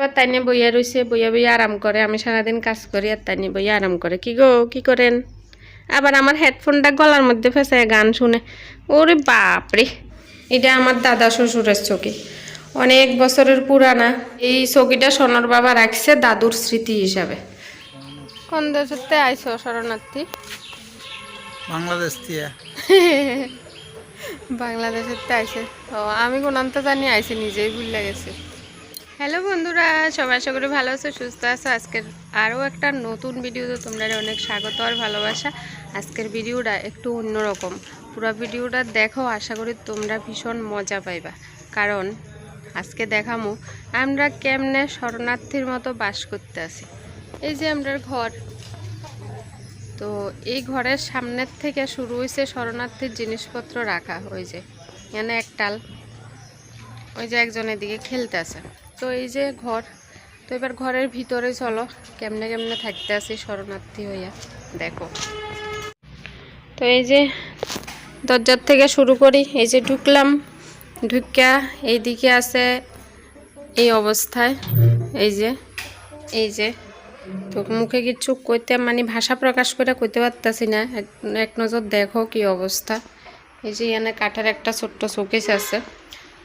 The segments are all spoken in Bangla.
এবার তাই নিয়ে বইয়া রয়েছে বইয়া বইয়া আরাম করে। আমি সারাদিন কাজ করি আর তাই নিয়ে বইয়া আরাম করে। কি গো কি করেন? আবার আমার হেডফোনটা গলার মধ্যে ফেসায় গান শুনে। ওরে বাপরে এটা আমার দাদা শ্বশুরের চকি অনেক বছরের পুরানা। এই চকিটা সোনার বাবা রাখছে দাদুর স্মৃতি হিসাবে। কোন দেশেতে আইসো শরণার্থী? বাংলাদেশ দিয়ে। বাংলাদেশের তো আইসে ও আমি কোনান্ত জানি আইসে নিজেই ভুল গেছে। হ্যালো বন্ধুরা, সবাই আশা করি ভালো আছো, সুস্থ আছো। আজকের আরও একটা নতুন ভিডিওতে তোমরা অনেক স্বাগত আর ভালোবাসা। আজকের ভিডিওটা একটু অন্যরকম। পুরো ভিডিওটা দেখো, আশা করি তোমরা ভীষণ মজা পাইবা। কারণ আজকে দেখামো, আমরা কেমনে শরণার্থীর মতো বাস করতে আছি এই যে আমরা ঘর। তো এই ঘরের সামনের থেকে শুরু হয়েছে শরণার্থীর জিনিসপত্র রাখা। ওই যে, এখানে একটাল ওই যে একজনের দিকে খেলতে আছে তো এই যে ঘর, তো এবার ঘরের ভিতরে চলো। কেমনে কেমনে থাকতে আছি শরণার্থী হইয়া, দেখো। তো এই যে দরজার থেকে শুরু করি, এই যে ঢুকলাম ঢুকা এইদিকে আছে এই অবস্থায়, এই যে এই যে। তো মুখে কিছু কইতে মানে ভাষা প্রকাশ করে কইতে পারতাছি না এক নজর দেখো কি অবস্থা। এই যে এখানে কাঠের একটা ছোট্ট শোকেস আছে।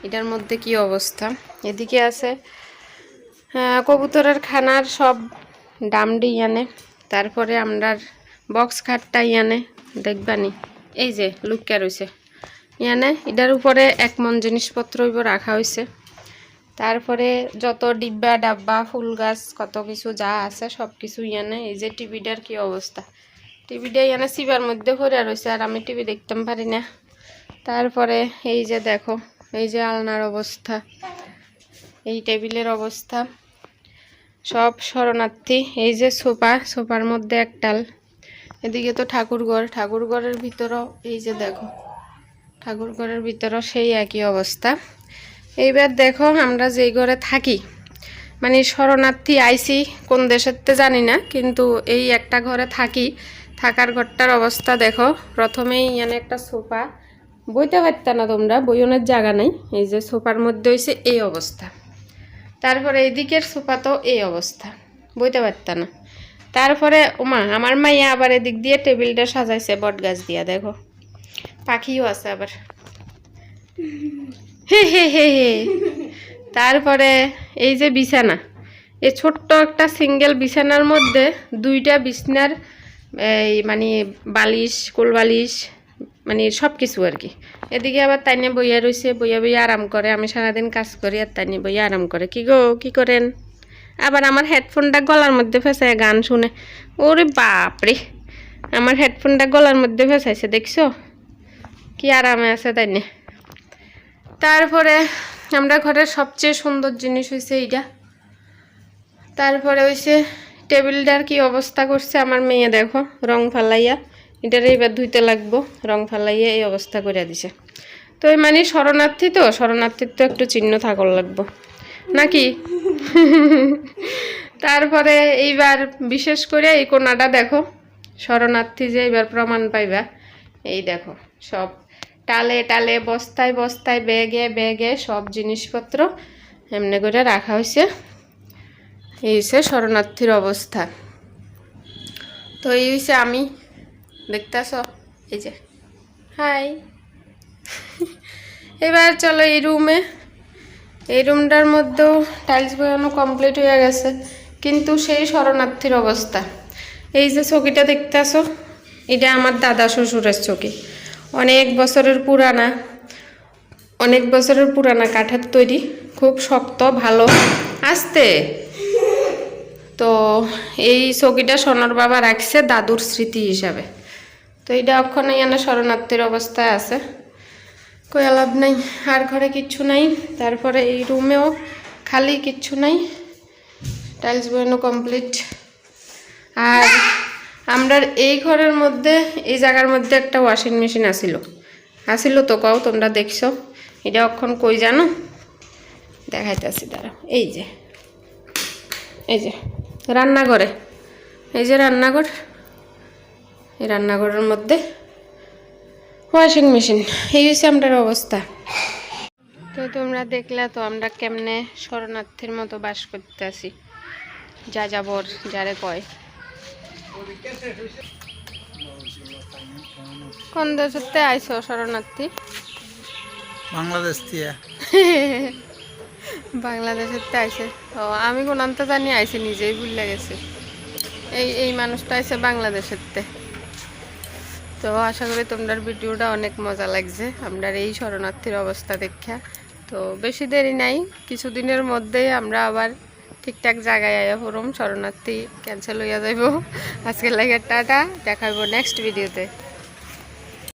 এটার মধ্যে কি অবস্থা? এদিকে আছে কবুতরের খানার সব ডামডি ইয়ানে। তারপরে আমরার বক্স খাটটা ইয়ানে, দেখবানি। এই যে, লুকিয়া রয়েছে ইয়ানে, এটার উপরে এক মন জিনিসপত্র রাখা হয়েছে তারপরে যত ডিব্বা, ডাব্বা, ফুল গাছ, কত কিছু যা আছে, সব কিছু ইয়ানে। এই যে টিভিটার কি অবস্থা? টিভিটা ইয়ানে সিবার মধ্যে ভরে রয়েছে আর আমি টিভি দেখতাম পারি না। তারপরে এই যে দেখো এই যে আলনার অবস্থা, এই টেবিলের অবস্থা। সব শরণার্থী, এই যে সোফা, সোফার মধ্যে একটাল এদিকে তো ঠাকুরঘর ঠাকুরঘরের ভিতরও, এই যে দেখো ঠাকুরঘরের ভিতরও সেই একই অবস্থা। এইবার দেখো আমরা যেই ঘরে থাকি মানে শরণার্থী আইসি কোন দেশেরতে জানি না, কিন্তু এই একটা ঘরে থাকি, থাকার ঘরটার অবস্থা দেখো। প্রথমেই এখানে একটা সোফা বইতে পারত না তোমরা বইনের জায়গা নাই, এই যে সোফার মধ্যে হয়েছে এই অবস্থা। তারপরে এদিকের সোফা তো এই অবস্থা বইতে পারত না। তারপরে ওমা আমার মাইয়া আবার এদিক দিয়ে টেবিলটা সাজাইছে, বট গাছ দিয়া, দেখো। পাখিও আছে আবার। হে হে হে হে। তারপরে এই যে বিছানা, এই ছোট্ট একটা সিঙ্গেল বিছানার মধ্যে দুইটা বিছনার, এই মানে বালিশ কোল বালিশ মানে সব কিছু আর কি। এদিকে আবার তাইনে বইয়া রয়েছে বইয়া বইয়া আরাম করে, আমি সারাদিন কাজ করি আর তাইনে বইয়া আরাম করে। কি গো, কি করেন? আবার আমার হেডফোনটা গলার মধ্যে ফেসায় গান শুনে। ওরে বাপরে, আমার হেডফোনটা গলার মধ্যে ফেসাইছে, দেখছ? কি আরামে আছে তাই না তারপরে আমরা ঘরের সবচেয়ে সুন্দর জিনিস হয়েছে এইটা। তারপরে হয়েছে টেবিলটার কি অবস্থা করছে আমার মেয়ে দেখো, রং ফালাইয়া। এটার এবার ধুইতে লাগবো, রং ফালাইয়া এই অবস্থা করে দিছে। তো এই মানে শরণার্থী তো, শরণার্থীর তো একটু চিহ্ন থাকল লাগবো। নাকি? তারপরে এইবার বিশেষ করে এই কোনাটা দেখো, শরণার্থী যে এবার প্রমাণ পাইবা, এই দেখো, সব টালে টালে, বস্তায় বস্তায়, ব্যাগে ব্যাগে সব জিনিসপত্র এমনি করে রাখা হয়েছে এই হচ্ছে শরণার্থীর অবস্থা। তো এই হয়েছে আমি। দেখতেছ? এই যে। হাই। এবার চলো এই রুমে এই রুমটার মধ্যেও টাইলস বসানো কমপ্লিট হয়ে গেছে। কিন্তু সেই শরণার্থীর অবস্থা। এই যে চকিটা দেখতে আসো এটা আমার দাদা শ্বশুরের চকি অনেক বছরের পুরানা, অনেক বছরের পুরানা কাঠের তৈরি। খুব শক্ত, ভালো। আসতে। তো এই চকিটা সোনার বাবা রাখছে দাদুর স্মৃতি হিসাবে। তো এটা অক্ষণে এনে শরণার্থীর অবস্থায় আছে। কই লাভ নাই, আর ঘরে কিচ্ছু নাই। তারপরে এই রুমেও খালি কিচ্ছু নাই। টাইলস বসানো কমপ্লিট। আর আমরা এই ঘরের মধ্যে, এই জায়গার মধ্যে একটা ওয়াশিং মেশিন আসিল। আসিল তো কও, তোমরা দেখছ। এটা অক্ষণ কই জানো? দেখাইতেছি, দাঁড়াও। এই যে এই যে, রান্নাঘরে। এই যে রান্নাঘর। এই রান্নাঘরের মধ্যে ওয়াশিং মেশিন এই হচ্ছে আমরার অবস্থা। তো তোমরা দেখলে তো আমরা কেমনে শরণার্থীর মতো বাস করতে আছি যা যাবর যারে কয়। কোন দেশেতে আইছো শরণার্থী? বাংলাদেশ থেকে বাংলাদেশের তো আইসে ও আমি কোন জানি আইসি নিজেই ভুল গেছি এই এই মানুষটা আইসে বাংলাদেশের তে তো আশা করি তোমার ভিডিওটা অনেক মজা লাগছে। আমরা এই শরণার্থীর অবস্থা দেখা। তো বেশি দেরি নাই, কিছুদিনের মধ্যেই আমরা আবার ঠিকঠাক জায়গায় আয়া পড়ম। শরণার্থী ক্যান্সেল হইয়া যাইব। আজকের লাগে টাটা দেখাবো নেক্সট ভিডিওতে